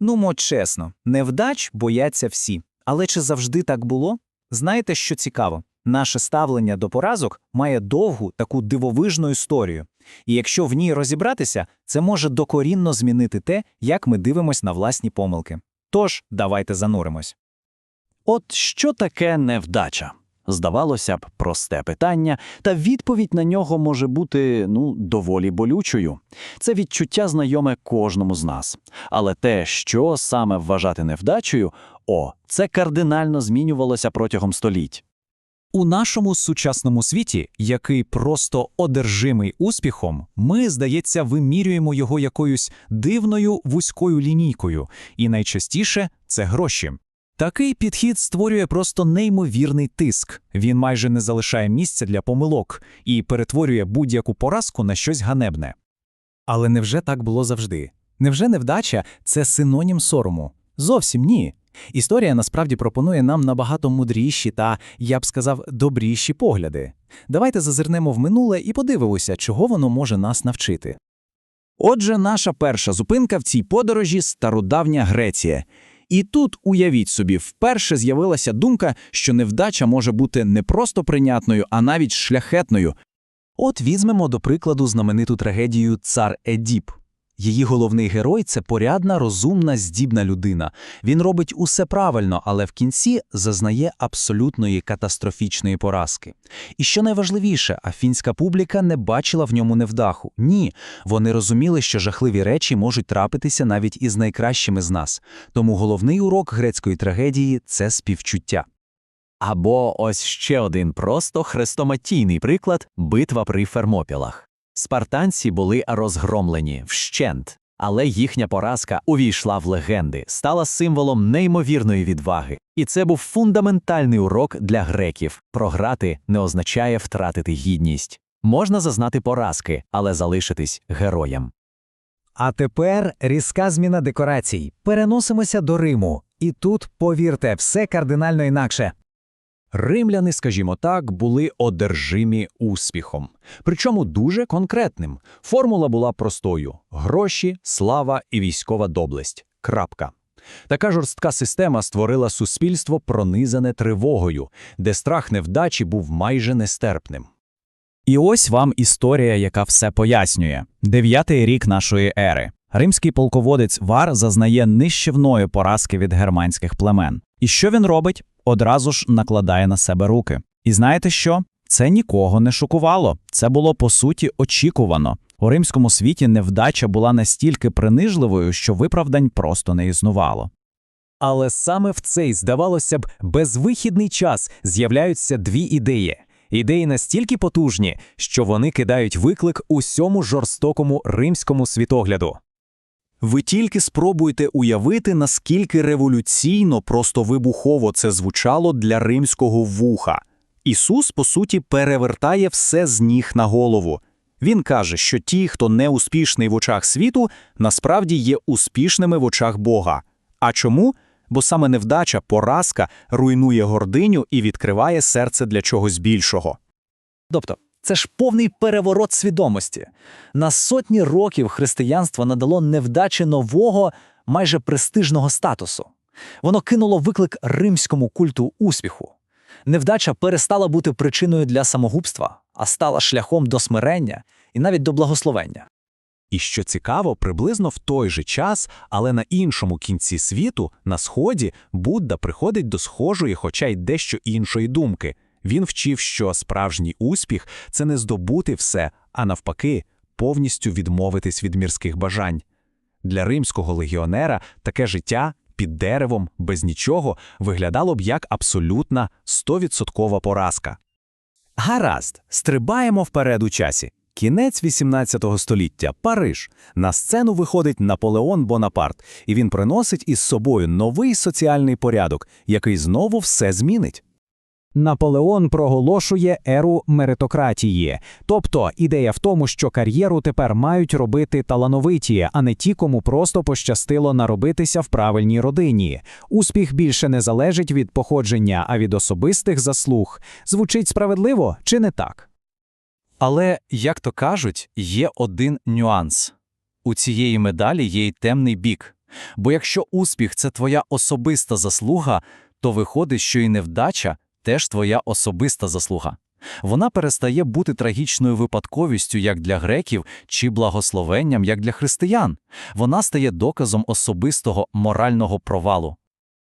Ну, мо чесно, невдач бояться всі. Але чи завжди так було? Знаєте, що цікаво? Наше ставлення до поразок має довгу таку дивовижну історію. І якщо в ній розібратися, це може докорінно змінити те, як ми дивимось на власні помилки. Тож, давайте зануримось. От що таке невдача? Здавалося б, просте питання, та відповідь на нього може бути ну доволі болючою. Це відчуття знайоме кожному з нас. Але те, що саме вважати невдачею, о, це кардинально змінювалося протягом століть. У нашому сучасному світі, який просто одержимий успіхом, ми, здається, вимірюємо його якоюсь дивною вузькою лінійкою, і найчастіше це гроші. Такий підхід створює просто неймовірний тиск. Він майже не залишає місця для помилок і перетворює будь-яку поразку на щось ганебне. Але невже так було завжди? Невже невдача це синонім сорому? Зовсім ні. Історія насправді пропонує нам набагато мудріші та, я б сказав, добріші погляди. Давайте зазирнемо в минуле і подивимося, чого воно може нас навчити. Отже, наша перша зупинка в цій подорожі стародавня Греція. І тут, уявіть собі, вперше з'явилася думка, що невдача може бути не просто прийнятною, а навіть шляхетною. От візьмемо до прикладу знамениту трагедію Цар Едіп. Її головний герой це порядна, розумна, здібна людина. Він робить усе правильно, але в кінці зазнає абсолютної катастрофічної поразки. І що найважливіше, афінська публіка не бачила в ньому невдаху. Ні, вони розуміли, що жахливі речі можуть трапитися навіть із найкращими з нас. Тому головний урок грецької трагедії це співчуття. Або ось ще один просто хрестоматійний приклад битва при Фермопілах. Спартанці були розгромлені вщент, але їхня поразка увійшла в легенди, стала символом неймовірної відваги. І це був фундаментальний урок для греків. Програти не означає втратити гідність. Можна зазнати поразки, але залишитись героєм. А тепер різка зміна декорацій. Переносимося до Риму. І тут, повірте, все кардинально інакше. Римляни, скажімо так, були одержимі успіхом, причому дуже конкретним. Формула була простою: гроші, слава і військова доблесть. Крапка. Така жорстка система створила суспільство, пронизане тривогою, де страх невдачі був майже нестерпним. І ось вам історія, яка все пояснює. Дев'ятий рік нашої ери. Римський полководець Вар зазнає нищівної поразки від германських племен. І що він робить? Одразу ж накладає на себе руки. І знаєте що? Це нікого не шокувало. Це було по суті очікувано. У римському світі невдача була настільки принижливою, що виправдань просто не існувало. Але саме в цей, здавалося б, безвихідний час з'являються дві ідеї. Ідеї настільки потужні, що вони кидають виклик усьому жорстокому римському світогляду. Ви тільки спробуйте уявити, наскільки революційно, просто вибухово це звучало для римського вуха. Ісус, по суті, перевертає все з ніг на голову. Він каже, що ті, хто не успішний в очах світу, насправді є успішними в очах Бога. А чому? Бо саме невдача, поразка руйнує гординю і відкриває серце для чогось більшого. Тобто, це ж повний переворот свідомості. На сотні років християнство надало невдачі нового, майже престижного статусу. Воно кинуло виклик римському культу успіху. Невдача перестала бути причиною для самогубства, а стала шляхом до смирення і навіть до благословення. І що цікаво, приблизно в той же час, але на іншому кінці світу, на сході, Будда приходить до схожої, хоча й дещо іншої думки. Він вчив, що справжній успіх це не здобути все, а навпаки, повністю відмовитись від мірських бажань. Для римського легіонера таке життя під деревом, без нічого, виглядало б як абсолютна 100% поразка. Гаразд, стрибаємо вперед у часі. Кінець 18 століття, Париж. На сцену виходить Наполеон Бонапарт, і він приносить із собою новий соціальний порядок, який знову все змінить. Наполеон проголошує еру меритократії, тобто ідея в тому, що кар'єру тепер мають робити талановиті, а не ті, кому просто пощастило наробитися в правильній родині. Успіх більше не залежить від походження, а від особистих заслуг. Звучить справедливо чи не так? Але, як то кажуть, є один нюанс. У цієї медалі є й темний бік. Бо якщо успіх це твоя особиста заслуга, то виходить, що і невдача теж твоя особиста заслуга. Вона перестає бути трагічною випадковістю як для греків чи благословенням як для християн. Вона стає доказом особистого морального провалу.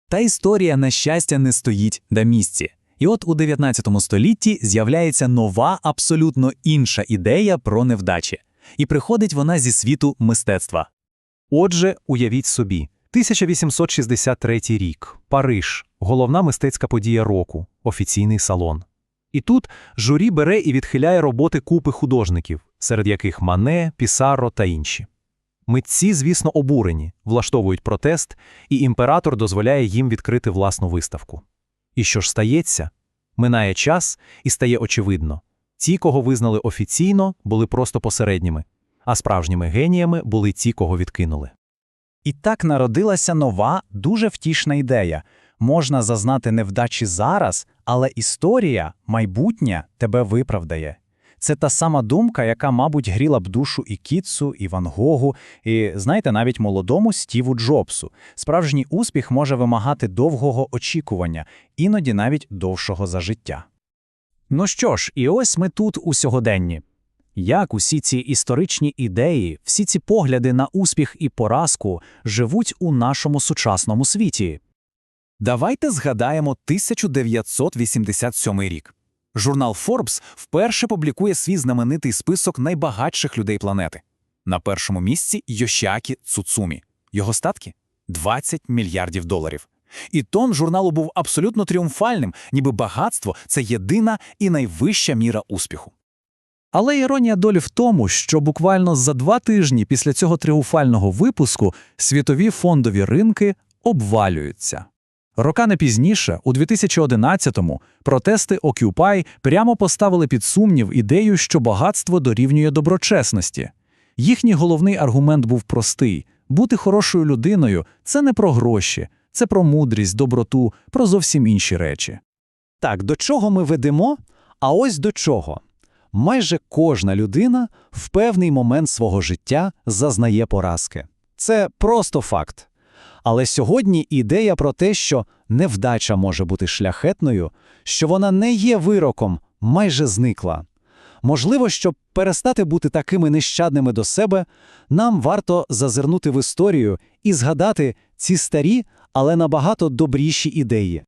Та історія, на щастя, не стоїть на місці. І от у 19 столітті з'являється нова, абсолютно інша ідея про невдачі. І приходить вона зі світу мистецтва. Отже, уявіть собі, 1863 рік, Париж, головна мистецька подія року, офіційний салон. І тут журі бере і відхиляє роботи купи художників, серед яких Мане, Пісаро та інші. Митці, звісно, обурені, влаштовують протест, і імператор дозволяє їм відкрити власну виставку. І що ж стається? Минає час, і стає очевидно. Ті, кого визнали офіційно, були просто посередніми, а справжніми геніями були ті, кого відкинули. І так народилася нова, дуже втішна ідея. Можна зазнати невдачі зараз, але історія, майбутнє тебе виправдає. Це та сама думка, яка, мабуть, гріла б душу і Кітсу, і Ван Гогу, і, знаєте, навіть молодому Стіву Джобсу. Справжній успіх може вимагати довгого очікування, іноді навіть довшого за життя. Ну що ж, і ось ми тут у сьогоденні. Як усі ці історичні ідеї, всі ці погляди на успіх і поразку живуть у нашому сучасному світі? Давайте згадаємо 1987 рік. Журнал Forbes вперше публікує свій знаменитий список найбагатших людей планети. На першому місці Йошіакі Цуцумі. Його статки 20 мільярдів доларів. І тон журналу був абсолютно тріумфальним, ніби багатство це єдина і найвища міра успіху. Але іронія долі в тому, що буквально за два тижні після цього тріумфального випуску світові фондові ринки обвалюються. Роками пізніше, у 2011-му, протести Occupy прямо поставили під сумнів ідею, що багатство дорівнює доброчесності. Їхній головний аргумент був простий: бути хорошою людиною це не про гроші, це про мудрість, доброту, про зовсім інші речі. Так, до чого ми ведемо? А ось до чого. Майже кожна людина в певний момент свого життя зазнає поразки. Це просто факт. Але сьогодні ідея про те, що невдача може бути шляхетною, що вона не є вироком, майже зникла. Можливо, щоб перестати бути такими нещадними до себе, нам варто зазирнути в історію і згадати ці старі, але набагато добріші ідеї.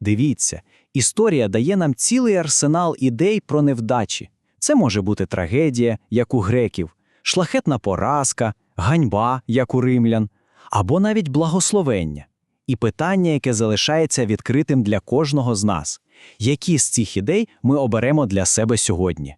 Дивіться, історія дає нам цілий арсенал ідей про невдачі. Це може бути трагедія, як у греків, шлахетна поразка, ганьба, як у римлян, або навіть благословення. І питання, яке залишається відкритим для кожного з нас: які з цих ідей ми оберемо для себе сьогодні?